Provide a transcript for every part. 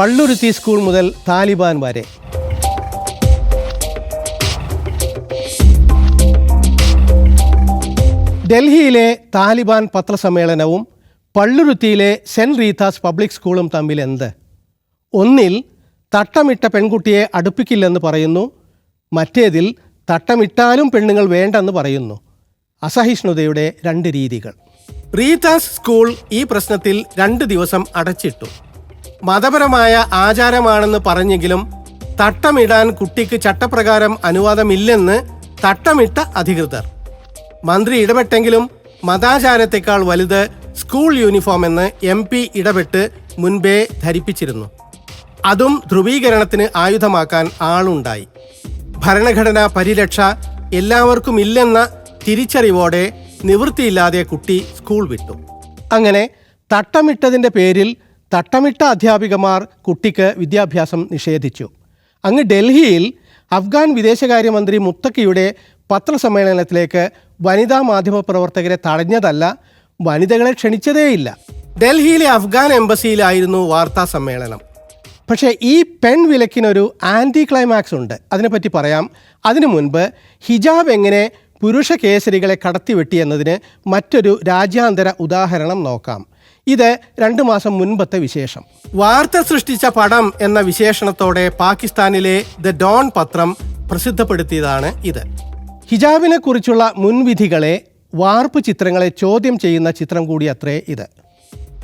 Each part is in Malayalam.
പള്ളുരുത്തി സ്കൂൾ മുതൽ താലിബാൻ വരെ. ഡൽഹിയിലെ താലിബാൻ പത്രസമ്മേളനവും പള്ളുരുത്തിയിലെ സെന്റ് റീതാസ് പബ്ലിക് സ്കൂളും തമ്മിൽ എന്ത് ഒന്നിൽ തട്ടമിട്ട പെൺകുട്ടിയെ അടുപ്പിക്കില്ലെന്ന് പറയുന്നു മറ്റേതിൽ തട്ടമിട്ടാലും പെണ്ണുങ്ങൾ വേണ്ടെന്ന് പറയുന്നു. അസഹിഷ്ണുതയുടെ രണ്ട് രീതികൾ. റീതാസ് സ്കൂൾ ഈ പ്രശ്നത്തിൽ രണ്ട് ദിവസം അടച്ചിട്ടു. മതപരമായ ആചാരമാണെന്ന് പറഞ്ഞെങ്കിലും തട്ടമിടാൻ കുട്ടിക്ക് ചട്ടപ്രകാരം അനുവാദമില്ലെന്ന് തട്ടമിട്ട അധികൃതർ. മന്ത്രി ഇടപെട്ടെങ്കിലും മതാചാരത്തെക്കാൾ വലുത് സ്കൂൾ യൂണിഫോം എന്ന് എം പി ഇടപെട്ട് മുൻപേ ധരിപ്പിച്ചിരുന്നു. അതും ധ്രുവീകരണത്തിന് ആയുധമാക്കാൻ ആളുണ്ടായി. ഭരണഘടനാ പരിരക്ഷ എല്ലാവർക്കും ഇല്ലെന്ന തിരിച്ചറിവോടെ നിവൃത്തിയില്ലാതെ കുട്ടി സ്കൂൾ വിട്ടു. അങ്ങനെ തട്ടമിട്ടതിന്റെ പേരിൽ തട്ടമിട്ട അധ്യാപികമാർ കുട്ടിക്ക് വിദ്യാഭ്യാസം നിഷേധിച്ചു. അങ്ങ് ഡൽഹിയിൽ അഫ്ഗാൻ വിദേശകാര്യമന്ത്രി മുത്തക്കിയുടെ പത്രസമ്മേളനത്തിലേക്ക് വനിതാ മാധ്യമ പ്രവർത്തകരെ തടഞ്ഞതല്ല വനിതകളെ ക്ഷണിച്ചതേയില്ല. ഡൽഹിയിലെ അഫ്ഗാൻ എംബസിയിലായിരുന്നു വാർത്താ സമ്മേളനം. പക്ഷേ ഈ പെൺ വിലക്കിനൊരു ആന്റി ക്ലൈമാക്സ് ഉണ്ട്. അതിനെപ്പറ്റി പറയാം. അതിനു മുൻപ് ഹിജാബ് എങ്ങനെ പുരുഷ കേസരികളെ കടത്തിവെട്ടി എന്നതിന് മറ്റൊരു രാജ്യാന്തര ഉദാഹരണം നോക്കാം. ഇത് രണ്ടു മാസം മുൻപത്തെ വിശേഷം. വാർത്ത സൃഷ്ടിച്ച പടം എന്ന വിശേഷണത്തോടെ പാകിസ്ഥാനിലെ ദ ഡോൺ പത്രം പ്രസിദ്ധപ്പെടുത്തിയതാണ് ഇത്. ഹിജാബിനെ കുറിച്ചുള്ള മുൻവിധികളെ വാർപ്പ് ചിത്രങ്ങളെ ചോദ്യം ചെയ്യുന്ന ചിത്രം കൂടി അത്രേ ഇത്.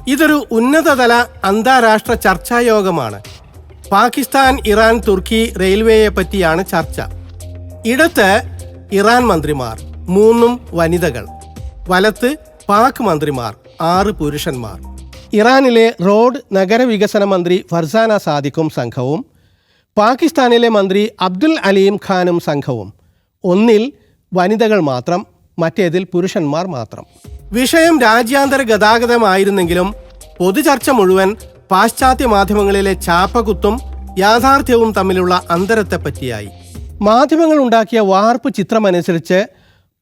ഇതൊരു ഉന്നതതല അന്താരാഷ്ട്ര ചർച്ചായോഗമാണ്. പാകിസ്ഥാൻ ഇറാൻ തുർക്കി റെയിൽവേയെ പറ്റിയാണ് ചർച്ച. ഇടത്ത് ഇറാൻ മന്ത്രിമാർ മൂന്നും വനിതകൾ. വലത്ത് പാക് മന്ത്രിമാർ. ആറ് പുരുഷന്മാർ. ഇറാനിലെ റോഡ് നഗരവികസന മന്ത്രി ഫർസാന സാദിഖും സംഘവും പാകിസ്ഥാനിലെ മന്ത്രി അബ്ദുൽ അലീം ഖാനും സംഘവും. ഒന്നിൽ വനിതകൾ മാത്രം മറ്റേതിൽ പുരുഷന്മാർ മാത്രം. വിഷയം രാജ്യാന്തര ഗതാഗതമായിരുന്നെങ്കിലും പൊതുചർച്ച മുഴുവൻ പാശ്ചാത്യ മാധ്യമങ്ങളിലെ ചാപ്പകുത്തും യാഥാർത്ഥ്യവും തമ്മിലുള്ള അന്തരത്തെ പറ്റിയായി മാധ്യമങ്ങൾ ഉണ്ടാക്കിയ വാർപ്പ് ചിത്രമനുസരിച്ച്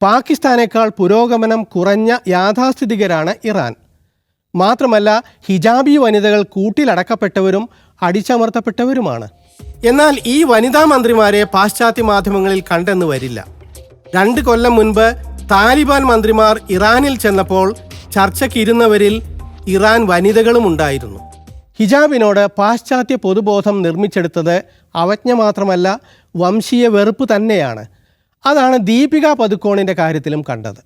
പാകിസ്ഥാനേക്കാൾ പുരോഗമനം കുറഞ്ഞ യാഥാസ്ഥിതികരാണ് ഇറാൻ. മാത്രമല്ല ഹിജാബി വനിതകൾ കൂട്ടിലടക്കപ്പെട്ടവരും അടിച്ചമർത്തപ്പെട്ടവരുമാണ്. എന്നാൽ ഈ വനിതാ മന്ത്രിമാരെ പാശ്ചാത്യ മാധ്യമങ്ങളിൽ കണ്ടെന്ന് വരില്ല. രണ്ട് കൊല്ലം മുൻപ് താലിബാൻ മന്ത്രിമാർ ഇറാനിൽ ചെന്നപ്പോൾ ചർച്ചയ്ക്കിരുന്നവരിൽ ഇറാൻ വനിതകളും ഉണ്ടായിരുന്നു. ഹിജാബിനോട് പാശ്ചാത്യ പൊതുബോധം നിർമ്മിച്ചെടുത്തത് അവജ്ഞ മാത്രമല്ല വംശീയ വെറുപ്പ് തന്നെയാണ്. അതാണ് ദീപിക പതുക്കോണിന്റെ കാര്യത്തിലും കണ്ടത്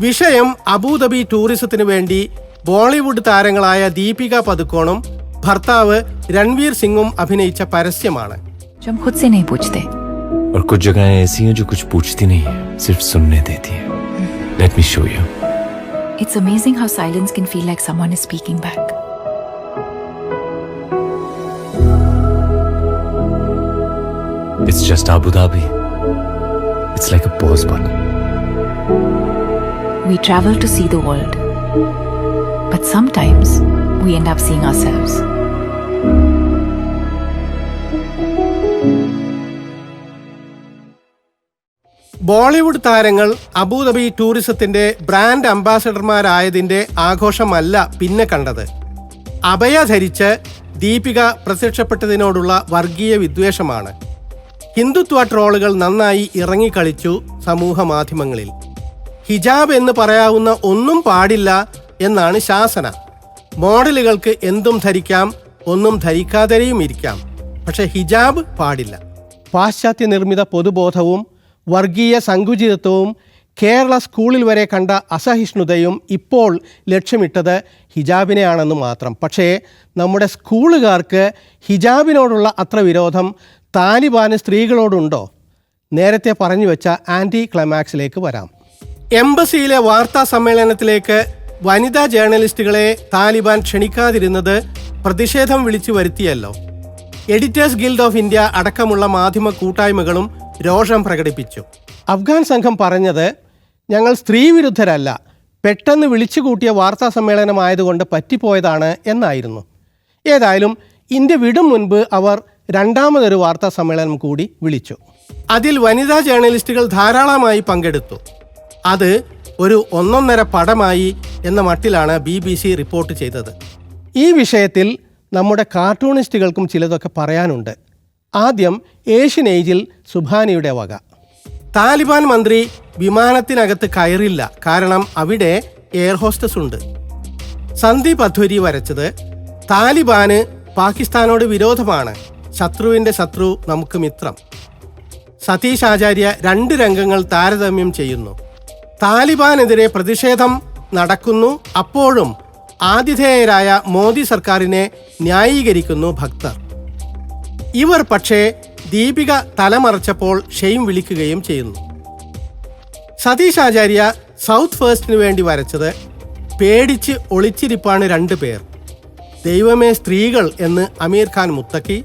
വിഷയം അബുദാബി ടൂറിസത്തിന് വേണ്ടി ബോളിവുഡ് താരങ്ങളായ ദീപിക പതുക്കോണും ഭർത്താവ് രൺവീർ സിംഗും അഭിനയിച്ച പരസ്യമാണ് जो हम खुद से नहीं पूछते और कुछ जगहें ऐसी हैं जो कुछ पूछती नहीं है सिर्फ सुनने देती है let me show you It's amazing how silence can feel like someone is speaking back. It's just Abu Dhabi. It's like a pause button. We travel to see the world, but sometimes we end up seeing ourselves. Bollywood താരങ്ങൾ അബുദാബി ടൂറിസത്തിന്റെ ബ്രാൻഡ് അംബാസഡർമാരായതിന്റെ ആഘോഷമല്ല പിന്നെ കണ്ടത് അഭയ ധരിച്ച് ദീപിക പ്രത്യക്ഷപ്പെട്ടതിനോടുള്ള വർഗീയ വിദ്വേഷമാണ് ഹിന്ദുത്വ ട്രോളുകൾ നന്നായി ഇറങ്ങിക്കളിച്ചു സമൂഹ മാധ്യമങ്ങളിൽ. ഹിജാബ് എന്ന് പറയാവുന്ന ഒന്നും പാടില്ല എന്നാണ് ശാസന. മോഡലുകൾക്ക് എന്തും ധരിക്കാം ഒന്നും ധരിക്കാതെയും ഇരിക്കാം. പക്ഷെ ഹിജാബ് പാടില്ല. പാശ്ചാത്യ നിർമ്മിത പൊതുബോധവും വർഗീയ സങ്കുചിതത്വവും കേരള സ്കൂളിൽ വരെ കണ്ട അസഹിഷ്ണുതയും ഇപ്പോൾ ലക്ഷ്യമിട്ടത് ഹിജാബിനെയാണെന്ന് മാത്രം. പക്ഷേ നമ്മുടെ സ്കൂളുകാർക്ക് ഹിജാബിനോടുള്ള അത്ര വിരോധം താലിബാന് സ്ത്രീകളോടുണ്ടോ? നേരത്തെ പറഞ്ഞു വെച്ച ആന്റി ക്ലൈമാക്സിലേക്ക് വരാം. എംബസിയിലെ വാർത്താ സമ്മേളനത്തിലേക്ക് വനിതാ ജേർണലിസ്റ്റുകളെ താലിബാൻ ക്ഷണിക്കാതിരുന്നത് പ്രതിഷേധം വിളിച്ചു വരുത്തിയല്ലോ. എഡിറ്റേഴ്സ് ഗിൽഡ് ഓഫ് ഇന്ത്യ അടക്കമുള്ള മാധ്യമ കൂട്ടായ്മകളും രോഷം പ്രകടിപ്പിച്ചു. അഫ്ഗാൻ സംഘം പറഞ്ഞത് ഞങ്ങൾ സ്ത്രീവിരുദ്ധരല്ല. പെട്ടെന്ന് വിളിച്ചു കൂട്ടിയ വാർത്താ സമ്മേളനമായതുകൊണ്ട് പറ്റിപ്പോയതാണ് എന്നായിരുന്നു. ഏതായാലും ഇന്ത്യ വിടും മുൻപ് അവർ രണ്ടാമതൊരു വാർത്താ സമ്മേളനം കൂടി വിളിച്ചു. അതിൽ വനിതാ ജേർണലിസ്റ്റുകൾ ധാരാളമായി പങ്കെടുത്തു. അത് ഒരു ഒന്നൊന്നര പടമായി എന്ന മട്ടിലാണ് ബി ബി സി റിപ്പോർട്ട് ചെയ്തത്. ഈ വിഷയത്തിൽ നമ്മുടെ കാർട്ടൂണിസ്റ്റുകൾക്കും ചിലതൊക്കെ പറയാനുണ്ട്. ആദ്യം ഏഷ്യൻ ഏജിൽ സുഭാനിയുടെ വക. താലിബാൻ മന്ത്രി വിമാനത്തിനകത്ത് കയറില്ല. കാരണം അവിടെ എയർ ഹോസ്റ്റസ് ഉണ്ട്. സന്ദീപ് അധ്വരി വരച്ചത് താലിബാന് പാകിസ്ഥാനോട് വിരോധമാണ്. ശത്രുവിന്റെ ശത്രു നമുക്ക് മിത്രം. സതീഷ് ആചാര്യ രണ്ട് രംഗങ്ങൾ താരതമ്യം ചെയ്യുന്നു. താലിബാനെതിരെ പ്രതിഷേധം നടക്കുന്നു. അപ്പോഴും ആതിഥേയരായ മോദി സർക്കാരിനെ ന്യായീകരിക്കുന്നു ഭക്തർ. ഇവർ പക്ഷേ ദീപിക തലമറച്ചപ്പോൾ ഷെയിം വിളിക്കുകയും ചെയ്യുന്നു. സതീഷ് ആചാര്യ സൗത്ത് ഫേസ്റ്റിന് വേണ്ടി വരച്ചത് പേടിച്ച് ഒളിച്ചിരിപ്പാണ് രണ്ട് പേർ. ദൈവമേ സ്ത്രീകൾ എന്ന് അമീർ ഖാൻ മുത്തക്കി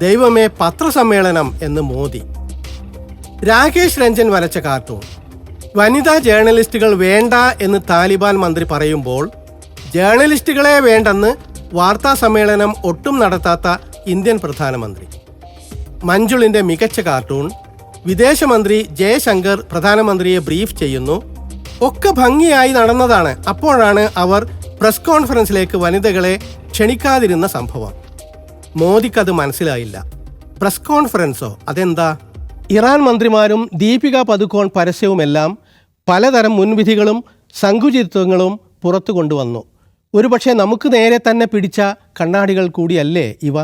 ദൈവമേ പത്രസമ്മേളനം എന്ന് മോദി. രാകേഷ് രഞ്ജൻ വരച്ച കാർട്ടൂൺ. വനിതാ ജേർണലിസ്റ്റുകൾ വേണ്ട എന്ന് താലിബാൻ മന്ത്രി പറയുമ്പോൾ ജേർണലിസ്റ്റുകളെ വേണ്ടെന്ന് വാർത്താ സമ്മേളനം ഒട്ടും നടത്താത്ത ഇന്ത്യൻ പ്രധാനമന്ത്രി. മഞ്ജുളിന്റെ മികച്ച കാർട്ടൂൺ വിദേശമന്ത്രി ജയശങ്കർ പ്രധാനമന്ത്രിയെ ബ്രീഫ് ചെയ്യുന്നു. ഒക്കെ ഭംഗിയായി നടന്നതാണ്. അപ്പോഴാണ് അവർ പ്രസ് കോൺഫറൻസിലേക്ക് വനിതകളെ ക്ഷണിക്കാതിരുന്ന സംഭവം. മോദിക്കത് മനസ്സിലായില്ല. പ്രസ് കോൺഫറൻസോ? അതെന്താ? ഇറാൻ മന്ത്രിമാരും ദീപിക പതുക്കോൺ പരസ്യവുമെല്ലാം പലതരം മുൻവിധികളും സങ്കുചിത്വങ്ങളും പുറത്തു കൊണ്ടുവന്നു ഒരുപക്ഷെ നമുക്ക് നേരെ തന്നെ പിടിച്ച കണ്ണാടികൾ കൂടിയല്ലേ ഇവ?